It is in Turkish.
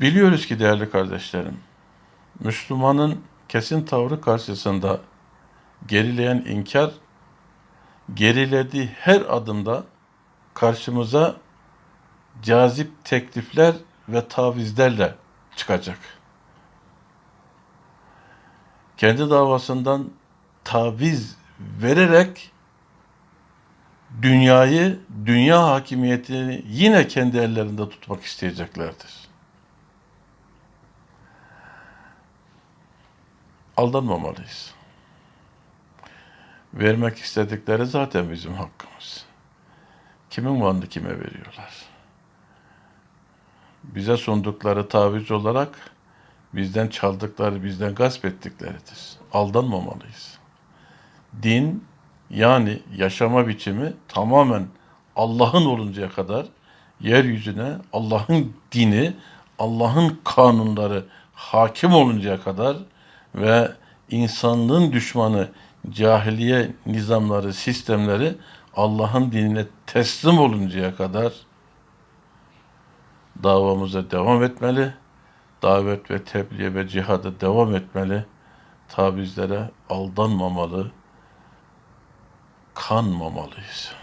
Biliyoruz ki değerli kardeşlerim, Müslümanın kesin tavrı karşısında gerileyen inkar, gerilediği her adımda karşımıza cazip teklifler ve tavizlerle çıkacak. Kendi davasından taviz vererek dünyayı, dünya hakimiyetini yine kendi ellerinde tutmak isteyeceklerdir. Aldanmamalıyız. Vermek istedikleri zaten bizim hakkımız. Kimin malını kime veriyorlar? Bize sundukları taviz olarak bizden çaldıkları, bizden gasp ettikleridir. Aldanmamalıyız. Din yani yaşama biçimi tamamen Allah'ın oluncaya kadar yeryüzüne Allah'ın dini, Allah'ın kanunları hakim oluncaya kadar ve insanlığın düşmanı cahiliye nizamları, sistemleri Allah'ın dinine teslim oluncaya kadar davamıza devam etmeli. Davet ve tebliğ ve cihada devam etmeli. Tavizlere aldanmamalı, kanmamalıyız.